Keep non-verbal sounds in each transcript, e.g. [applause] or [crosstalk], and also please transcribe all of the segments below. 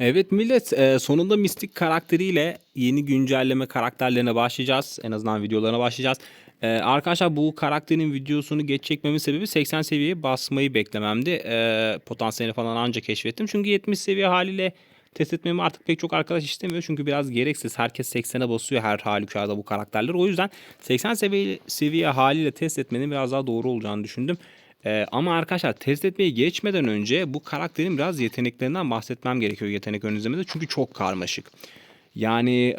Evet millet e, sonunda Mystic karakteriyle yeni güncelleme karakterlerine başlayacağız. En azından videolarına başlayacağız. E, arkadaşlar bu karakterin videosunu geç çekmemin sebebi 80 seviyeye basmayı beklememdi. E, potansiyelini falan anca keşfettim. Çünkü 70 seviye haliyle test etmemi artık pek çok arkadaş istemiyor. Çünkü biraz gereksiz. Herkes 80'e basıyor her halükarda bu karakterler. O yüzden 80 seviye, seviye haliyle test etmenin biraz daha doğru olacağını düşündüm. Ee, ama arkadaşlar test etmeye geçmeden önce bu karakterin biraz yeteneklerinden bahsetmem gerekiyor yetenek ön izlemede. Çünkü çok karmaşık. Yani e,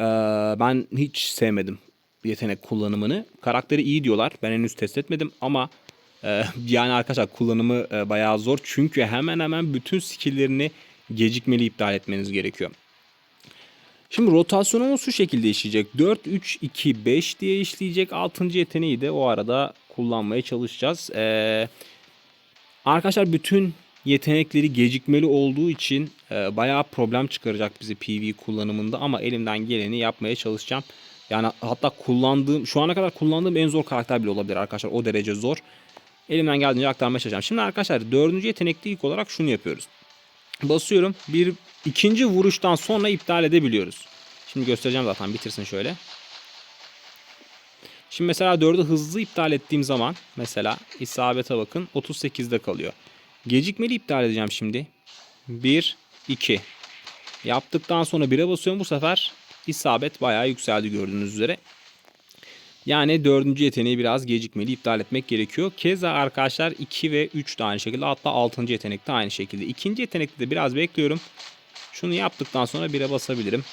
ben hiç sevmedim yetenek kullanımını. Karakteri iyi diyorlar. Ben henüz test etmedim ama e, [laughs] yani arkadaşlar kullanımı e, bayağı zor. Çünkü hemen hemen bütün skill'lerini gecikmeli iptal etmeniz gerekiyor. Şimdi rotasyonumuz şu şekilde işleyecek. 4, 3, 2, 5 diye işleyecek. 6. yeteneği de o arada kullanmaya çalışacağız. Ee, arkadaşlar bütün yetenekleri gecikmeli olduğu için e, bayağı problem çıkaracak bizi PV kullanımında ama elimden geleni yapmaya çalışacağım. Yani hatta kullandığım şu ana kadar kullandığım en zor karakter bile olabilir arkadaşlar. O derece zor. Elimden geldiğince aktarmaya çalışacağım. Şimdi arkadaşlar dördüncü yetenekte ilk olarak şunu yapıyoruz. Basıyorum. Bir ikinci vuruştan sonra iptal edebiliyoruz. Şimdi göstereceğim zaten bitirsin şöyle. Şimdi mesela 4'ü hızlı iptal ettiğim zaman mesela isabete bakın 38'de kalıyor. Gecikmeli iptal edeceğim şimdi. 1 2 Yaptıktan sonra 1'e basıyorum bu sefer isabet bayağı yükseldi gördüğünüz üzere. Yani dördüncü yeteneği biraz gecikmeli iptal etmek gerekiyor. Keza arkadaşlar 2 ve 3 de aynı şekilde hatta 6. yetenek de aynı şekilde. İkinci yetenekte de biraz bekliyorum. Şunu yaptıktan sonra 1'e basabilirim.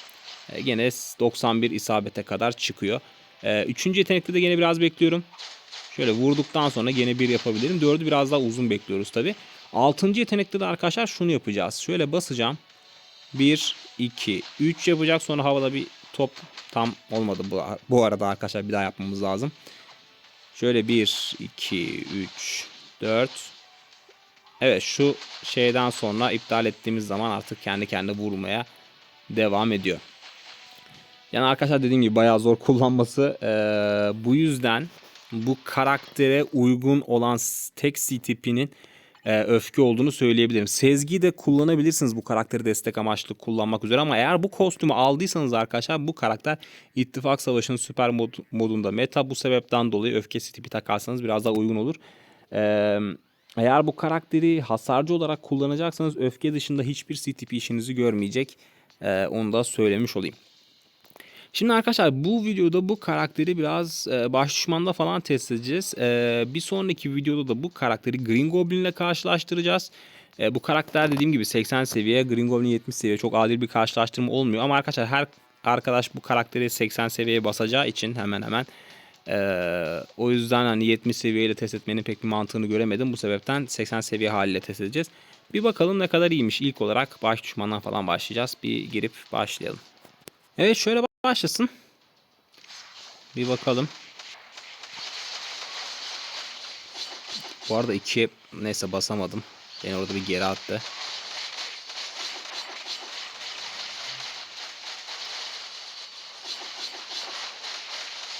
E, gene 91 isabete kadar çıkıyor. E, üçüncü yetenekte de gene biraz bekliyorum. Şöyle vurduktan sonra gene 1 yapabilirim. 4'ü biraz daha uzun bekliyoruz tabi. Altıncı yetenekte de arkadaşlar şunu yapacağız. Şöyle basacağım. 1, 2, 3 yapacak. Sonra havada bir top tam olmadı bu, bu arada arkadaşlar bir daha yapmamız lazım. Şöyle 1, 2, 3, 4. Evet şu şeyden sonra iptal ettiğimiz zaman artık kendi kendine vurmaya devam ediyor. Yani arkadaşlar dediğim gibi bayağı zor kullanması. Ee, bu yüzden bu karaktere uygun olan tek C tipinin e, öfke olduğunu söyleyebilirim. Sezgi de kullanabilirsiniz bu karakteri destek amaçlı kullanmak üzere ama eğer bu kostümü aldıysanız arkadaşlar bu karakter İttifak Savaşı'nın süper mod, modunda meta bu sebepten dolayı öfke tipi takarsanız biraz daha uygun olur. Eee eğer bu karakteri hasarcı olarak kullanacaksanız öfke dışında hiçbir CTP işinizi görmeyecek. Ee, onu da söylemiş olayım. Şimdi arkadaşlar bu videoda bu karakteri biraz e, baş düşmanda falan test edeceğiz. E, bir sonraki videoda da bu karakteri Green Goblin ile karşılaştıracağız. E, bu karakter dediğim gibi 80 seviye, Green Goblin 70 seviye. Çok adil bir karşılaştırma olmuyor. Ama arkadaşlar her arkadaş bu karakteri 80 seviyeye basacağı için hemen hemen ee, o yüzden hani 70 seviyeyle test etmenin pek bir mantığını göremedim. Bu sebepten 80 seviye haliyle test edeceğiz. Bir bakalım ne kadar iyiymiş. İlk olarak baş düşmandan falan başlayacağız. Bir girip başlayalım. Evet şöyle başlasın. Bir bakalım. Bu arada ikiye neyse basamadım. Beni orada bir geri attı.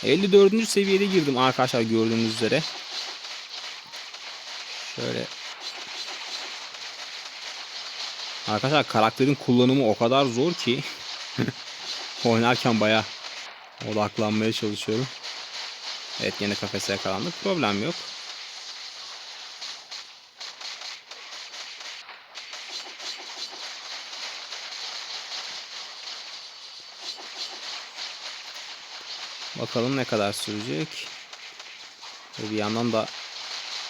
...54. seviyede girdim arkadaşlar gördüğünüz üzere. Şöyle... Arkadaşlar karakterin kullanımı o kadar zor ki... [laughs] Oynarken baya odaklanmaya çalışıyorum. Evet yine kafese yakalandık. Problem yok. Bakalım ne kadar sürecek. Bir yandan da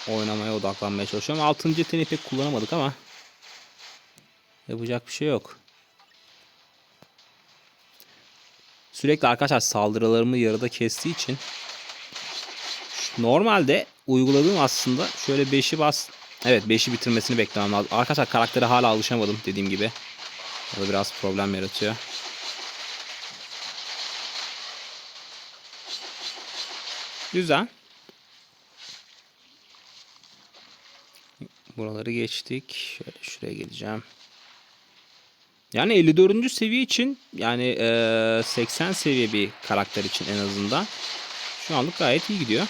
oynamaya odaklanmaya çalışıyorum. 6. yeteneği pek kullanamadık ama yapacak bir şey yok. Sürekli arkadaşlar saldırılarımı yarıda kestiği için normalde uyguladığım aslında şöyle 5'i bas Evet 5'i bitirmesini beklemem lazım. Arkadaşlar karaktere hala alışamadım dediğim gibi. O da biraz problem yaratıyor. Güzel. Buraları geçtik. Şöyle şuraya geleceğim. Yani 54. seviye için yani e, 80 seviye bir karakter için en azından şu anlık gayet iyi gidiyor.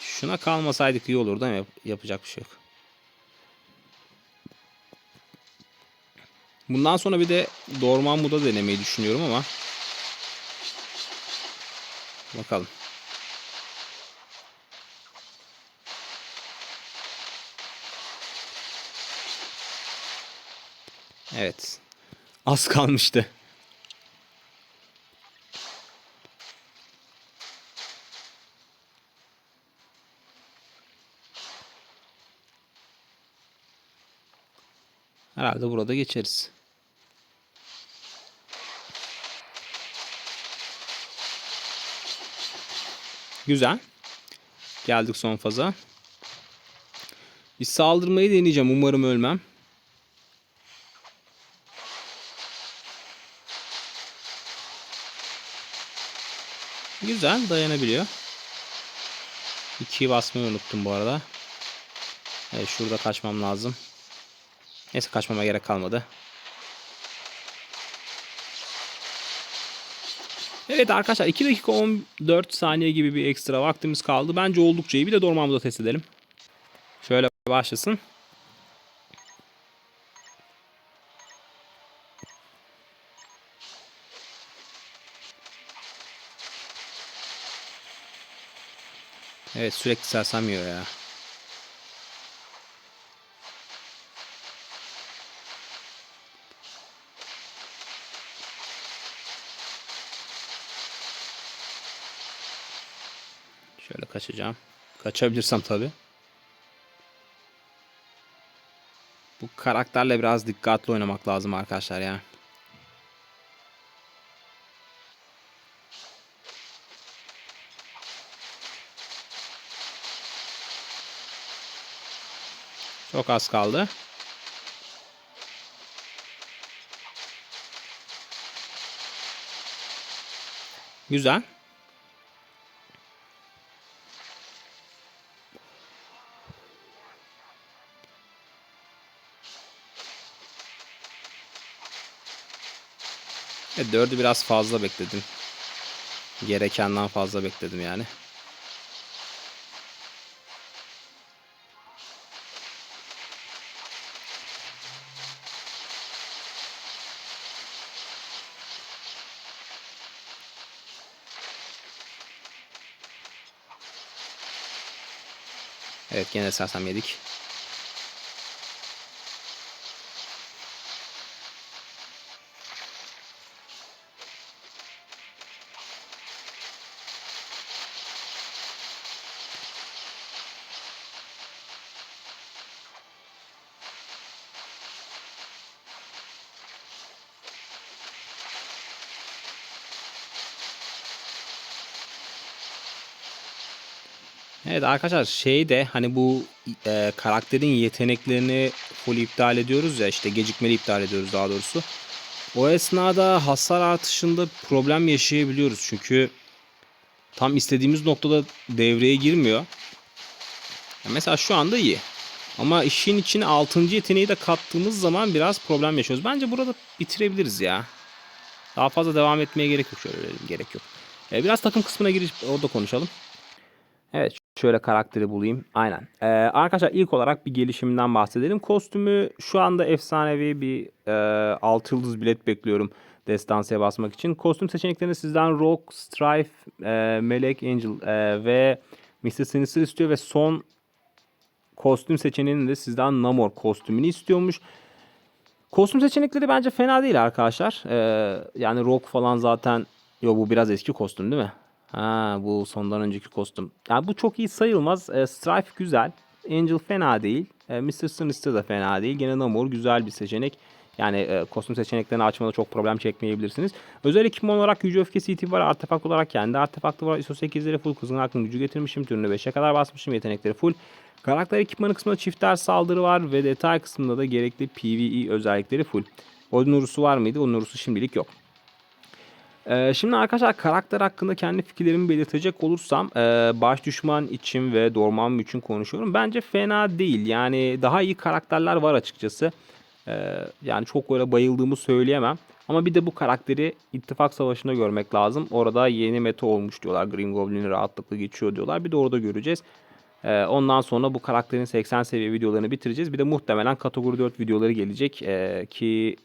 Şuna kalmasaydık iyi olurdu ama yap yapacak bir şey yok. Bundan sonra bir de Dormammu'da denemeyi düşünüyorum ama bakalım. Evet. Az kalmıştı. Herhalde burada geçeriz. Güzel. Geldik son faza. Bir saldırmayı deneyeceğim. Umarım ölmem. Güzel dayanabiliyor. 2'yi basmayı unuttum bu arada. Evet şurada kaçmam lazım. Neyse kaçmama gerek kalmadı. Evet arkadaşlar 2 dakika 14 saniye gibi bir ekstra vaktimiz kaldı. Bence oldukça iyi. Bir de Dormammu'da test edelim. Şöyle başlasın. Evet sürekli sersem yiyor ya. Şöyle kaçacağım. Kaçabilirsem tabi. Bu karakterle biraz dikkatli oynamak lazım arkadaşlar ya. Çok az kaldı. Güzel. Evet, dördü biraz fazla bekledim. Gerekenden fazla bekledim yani. Evet gene sersem yedik. Evet arkadaşlar şey de hani bu e, karakterin yeteneklerini full iptal ediyoruz ya işte gecikmeli iptal ediyoruz daha doğrusu. O esnada hasar artışında problem yaşayabiliyoruz çünkü tam istediğimiz noktada devreye girmiyor. Ya mesela şu anda iyi. Ama işin içine 6. yeteneği de kattığımız zaman biraz problem yaşıyoruz. Bence burada bitirebiliriz ya. Daha fazla devam etmeye gerek yok. Şöyle öyle gerek yok. E, biraz takım kısmına girip orada konuşalım. Evet şöyle karakteri bulayım. Aynen. Ee, arkadaşlar ilk olarak bir gelişiminden bahsedelim. Kostümü şu anda efsanevi bir e, 6 yıldız bilet bekliyorum destansıya basmak için. Kostüm seçeneklerini sizden Rogue, Strife, e, Melek, Angel e, ve Mr. Sinister istiyor ve son kostüm seçeneğini de sizden Namor kostümünü istiyormuş. Kostüm seçenekleri bence fena değil arkadaşlar. Ee, yani Rogue falan zaten... Yo bu biraz eski kostüm değil mi? Ha bu sondan önceki kostüm. Yani bu çok iyi sayılmaz. E, Strife güzel. Angel fena değil. E, Mr. Sinister da fena değil. Gene Namor güzel bir seçenek. Yani e, kostüm seçeneklerini açmada çok problem çekmeyebilirsiniz. Özel ekipman olarak gücü öfkesi itibarı artefakt olarak kendi artefaktı var. ISO 8'leri full kızın aklın gücü getirmişim. Türünü 5'e kadar basmışım. Yetenekleri full. Karakter ekipmanı kısmında çifter saldırı var ve detay kısmında da gerekli PvE özellikleri full. Odin Urus'u var mıydı? Odin Urus'u şimdilik yok. Ee, şimdi arkadaşlar karakter hakkında kendi fikirlerimi belirtecek olursam e, baş düşman için ve Dormammu için konuşuyorum. Bence fena değil. Yani daha iyi karakterler var açıkçası. Ee, yani çok öyle bayıldığımı söyleyemem. Ama bir de bu karakteri ittifak savaşında görmek lazım. Orada yeni meta olmuş diyorlar. Green Goblin'i rahatlıkla geçiyor diyorlar. Bir de orada göreceğiz. Ee, ondan sonra bu karakterin 80 seviye videolarını bitireceğiz. Bir de muhtemelen kategori 4 videoları gelecek ee, ki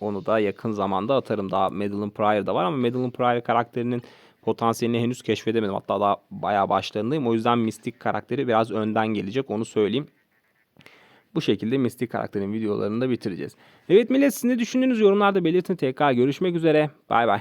onu da yakın zamanda atarım. Daha Madeline Pryor da var ama Madeline Pryor karakterinin potansiyelini henüz keşfedemedim. Hatta daha bayağı başlarındayım. O yüzden Mystic karakteri biraz önden gelecek onu söyleyeyim. Bu şekilde Mystic karakterin videolarını da bitireceğiz. Evet millet siz ne düşündüğünüz yorumlarda belirtin. Tekrar görüşmek üzere. Bay bay.